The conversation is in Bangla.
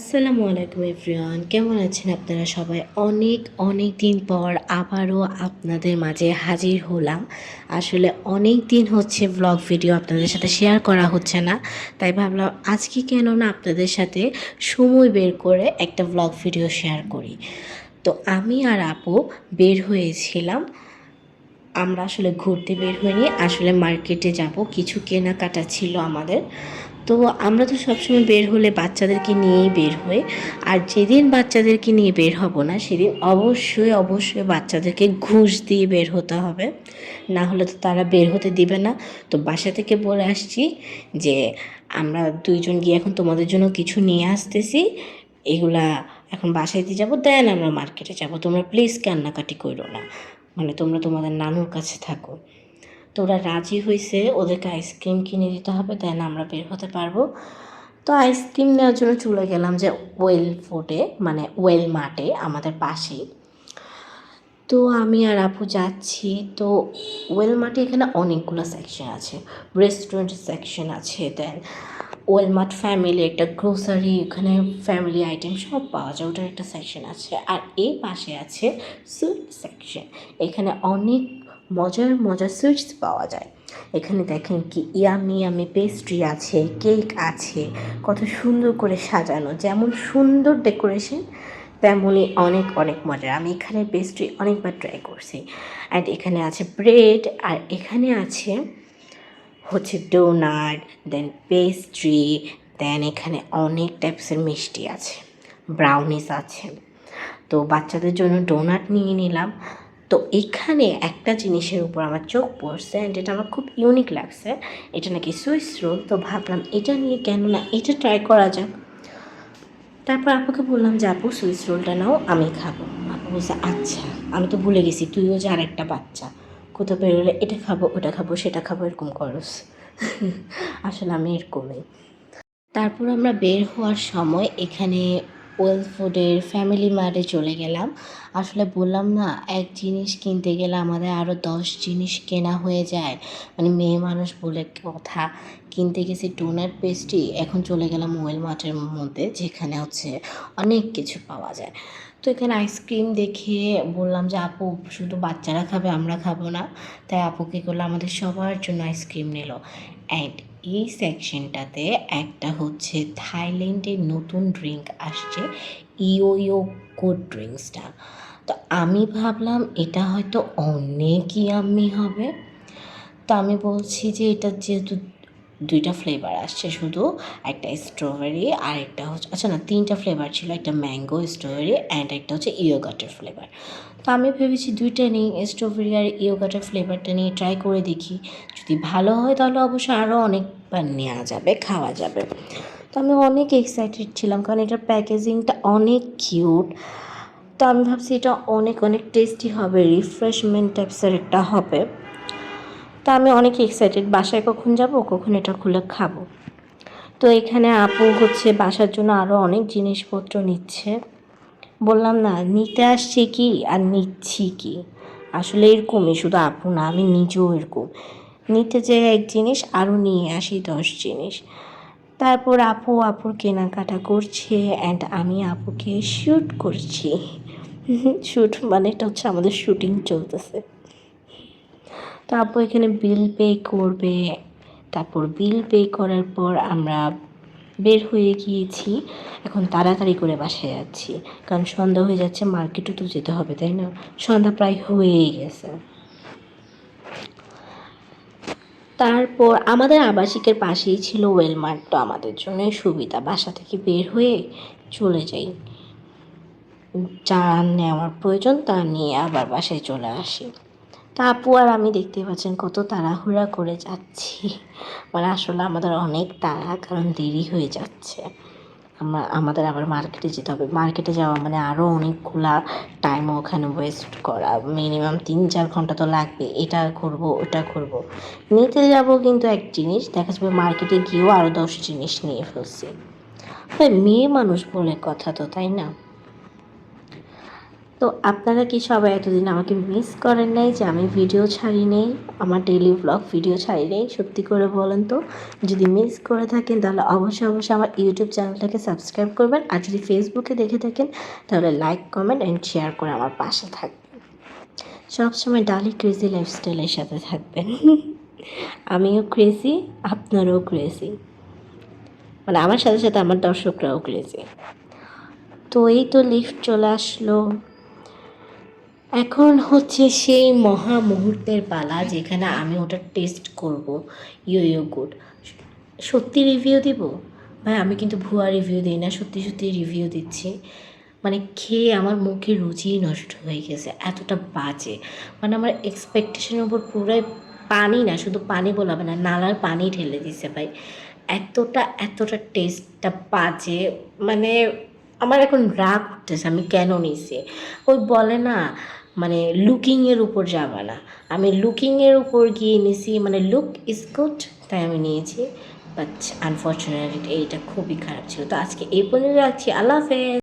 আসসালামু আলাইকুম এভরিওয়ান, কেমন আছেন আপনারা সবাই? অনেক অনেক দিন পর আবারও আপনাদের মাঝে হাজির হলাম। আসলে অনেক দিন হচ্ছে ব্লগ ভিডিও আপনাদের সাথে শেয়ার করা হচ্ছে না। তাই ভাবলাম আজকে কেন না আপনাদের সাথে সময় বের করে একটা ব্লগ ভিডিও শেয়ার করি। তো আমি আর আপু বের হয়েছিলাম। আমরা আসলে ঘুরতে বের হইনি, আসলে মার্কেটে যাব। কিছু কেনাকাটা ছিল আমাদের। তো আমরা তো সবসময় বের হলে বাচ্চাদেরকে নিয়েই বের হই। আর যেদিন বাচ্চাদেরকে নিয়ে বের হব না, সেদিন অবশ্যই অবশ্যই বাচ্চাদেরকে ঘুষ দিয়ে বের হতে হবে। না হলে তো তারা বের হতে দিবে না। তো বাসা থেকে বলে আসছি যে, আমরা দুইজন গিয়ে এখন তোমাদের জন্য কিছু নিয়ে আসতেছি। এগুলা এখন বাসায় দিয়ে যাব, দেন আমরা মার্কেটে যাব। তোমরা প্লিজ কান্নাকাটি করো না। মানে তোমরা তোমাদের নানুর কাছে থাকো। তো ওরা রাজি হয়েছে ওদেরকে আইসক্রিম কিনে দিতে হবে, দেন আমরা বের হতে পারব। তো আইসক্রিম নেওয়ার জন্য চলে গেলাম যে ওয়েল ফুডে মানে ওয়েল মার্টে, আমাদের পাশেই তো আমি আর আপু যাচ্ছি, তো ওয়েল মার্টে এখানে অনেকগুলো সেকশন আছে রেস্টুরেন্ট সেকশন আছে, দেন ওয়েল ওয়েলমার্ট ফ্যামিলি একটা গ্রোসারি এখানে ফ্যামিলি আইটেম সব পাওয়া যায়, ওটার একটা সেকশন আছে। আর এই পাশে আছে সুইট সেকশন এখানে অনেক মজার মজার সুইটস পাওয়া যায়। এখানে দেখেন কি ইয়ামি ইয়ামি পেস্ট্রি আছে কেক আছে, কত সুন্দর করে সাজানো। যেমন সুন্দর ডেকোরেশন তেমনই অনেক অনেক মজার। আমি এখানে পেস্ট্রি অনেকবার ট্রাই করছি। অ্যান্ড এখানে আছে ব্রেড আর এখানে আছে হচ্ছে ডোনাট দেন পেস্ট্রি দেন এখানে অনেক টাইপসের মিষ্টি আছে ব্রাউনিস আছে। তো বাচ্চাদের জন্য ডোনাট নিয়ে নিলাম। তো এখানে একটা জিনিসের উপর আমার চোখ পড়ছে অ্যান্ড এটা আমার খুব ইউনিক লাগছে। এটা নাকি সুইস রোল তো ভাবলাম এটা নিয়ে কেন না এটা ট্রাই করা যাক। তারপর আপুকে বললাম যে, আপু সুইস রোলটা নাও, আমি খাব। আপু বলছে আচ্ছা আমি তো ভুলে গেছি, তুইও যে আর একটা বাচ্চা। কোথাও বেরোলে এটা খাব, ওটা খাব, সেটা খাব, এরকম করস। আসলে আমি এরকমই। তারপর আমরা বের হওয়ার সময় এখানে ওয়েল ফুডের ফ্যামিলি মার্টে চলে গেলাম। আসলে বললাম না, এক জিনিস কিনতে গেলে আমাদের আরও দশ জিনিস কেনা হয়ে যায়। মানে মেয়ে মানুষ বলে কথা। কিনতে গেছি ডোনাট পেস্ট্রি এখন চলে গেলাম ওয়েল মার্টের মধ্যে, যেখানে হচ্ছে অনেক কিছু পাওয়া যায়। তো এখানে আইসক্রিম দেখে বললাম যে, আপু, শুধু বাচ্চারা খাবে, আমরা খাব না। তাই আপু কী করল? আমাদের সবার জন্য আইসক্রিম নিল। অ্যান্ড এই সেকশনটাতে একটা হচ্ছে থাইল্যান্ডের নতুন ড্রিঙ্ক আসছে ইও ইও কোল্ড ড্রিঙ্কসটা। তো আমি ভাবলাম, এটা হয়তো অনেক ইয়াম্মি হবে। তো আমি বলছি যে, এটা যেহেতু দুইটা ফ্লেভার আসছে, শুধু একটা স্ট্রবেরি আর একটা হচ্ছে আচ্ছা না, তিনটা ফ্লেভার ছিল, একটা ম্যাঙ্গো স্ট্রবেরি অ্যান্ড একটা হচ্ছে ইয়োগাটের ফ্লেভার তো আমি ভেবেছি দুইটা নিই স্ট্রবেরি আর ইয়োগাটের ফ্লেভারটা নিয়ে ট্রাই করে দেখি। যদি ভালো হয় তাহলে অবশ্যই আরও অনেকবার নেওয়া যাবে, খাওয়া যাবে। তো আমি অনেক এক্সাইটেড ছিলাম, কারণ এটার প্যাকেজিংটা অনেক কিউট তো আমি ভাবছি এটা অনেক অনেক টেস্টি হবে রিফ্রেশমেন্ট টাইপসের একটা হবে। তো আমি অনেক এক্সাইটেড বাসায় কখন যাব, কখন এটা খুলে খাব। তো এখানে আপু হচ্ছে বাসার জন্য আরও অনেক জিনিসপত্র নিচ্ছে। বললাম, না, নিতে আসছি কি আর নিচ্ছি কি? আসলে এরকমই, শুধু আপু না, আমি নিজেও এরকম। নিতে যে এক জিনিস আরও নিয়ে আসি দশ জিনিস। তারপর আপু আপুর কেনাকাটা করছে অ্যান্ড আমি আপুকে শ্যুট করছি। শ্যুট মানে এটা হচ্ছে আমাদের শুটিং চলতেছে। তো এখানে বিল পে করবে। তারপর বিল পে করার পর আমরা বের হয়ে গিয়েছি। এখন তাড়াতাড়ি করে বাসায় যাচ্ছি। কারণ সন্ধ্যা হয়ে যাচ্ছে, মার্কেটও তো যেতে হবে, তাই না? সন্ধ্যা প্রায় হয়েই গেছে। তারপর আমাদের আবাসিকের পাশেই ছিল ওয়েলমার্ট তো আমাদের জন্য সুবিধা। বাসা থেকে বের হয়ে চলে যাই। যা নেওয়ার প্রয়োজন তা নিয়ে আবার বাসায় চলে আসি। তা আপু আর আমি দেখতে পাচ্ছেন কত তাড়াহুড়া করে যাচ্ছি। মানে আসলে আমাদের অনেক তাড়া, কারণ দেরি হয়ে যাচ্ছে। আমরা আমাদের আবার মার্কেটে যেতে হবে। মার্কেটে যাওয়া মানে আরও অনেকগুলা টাইম ওখানে ওয়েস্ট করা। মিনিমাম তিন চার ঘণ্টা তো লাগবে। এটা করব, ওটা করব। নিতে যাব কিন্তু এক জিনিস, দেখা যাবে মার্কেটে গিয়েও আরও দশ জিনিস নিয়ে ফেলছি। মেয়ে মানুষ বলে কথা তো, তাই না? তো আপনারা কি সবাই এতদিন আমাকে মিস করেন নাই যে আমি ভিডিও ছাড়ি নেই? আমার ডেইলি ব্লগ ভিডিও ছাড়ি নেই? সত্যি করে বলেন তো। যদি মিস করে থাকেন, তাহলে অবশ্যই অবশ্যই আমার ইউটিউব চ্যানেলটাকে সাবস্ক্রাইব করবেন। আর যদি ফেসবুকে দেখে থাকেন, তাহলে লাইক কমেন্ট অ্যান্ড শেয়ার করে আমার পাশে থাকবেন। সবসময় ডালি ক্রেজি লাইফস্টাইলের সাথে থাকবেন। আমিও ক্রেজি আপনারাও ক্রেজি মানে আমার সাথে সাথে আমার দর্শকরাও ক্রেজি তো এই তো লিফট চলে আসলো। এখন হচ্ছে সেই মহা মুহূর্তের পালা যেখানে আমি ওটা টেস্ট করব ইয়ো গুড সত্যি রিভিউ দিব? ভাই, আমি কিন্তু ভুয়া রিভিউ দিই না, সত্যি সত্যি রিভিউ দিচ্ছি। মানে খেয়ে আমার মুখে রুচিই নষ্ট হয়ে গেছে, এতটা বাজে। মানে আমার এক্সপেকটেশনের উপর পুরাই পানি না, শুধু পানি বলাবে না, নালার পানি ঢেলে দিছে ভাই। এতটা এতটা টেস্টটা বাজে মানে আমার এখন রাগ উঠতেছে, আমি কেন নিছি? ওই বলে না মানে লুকিংয়ের উপর যাবা না। আমি লুকিংয়ের উপর গিয়ে নিছি মানে লুক ইজ গুড তাই আমি নিয়েছি। বাট আনফর্চুনেটলি এইটা খুবই খারাপ ছিল। তো আজকে এই পর্যন্ত রাখছি। আল্লাহ হাফেজ।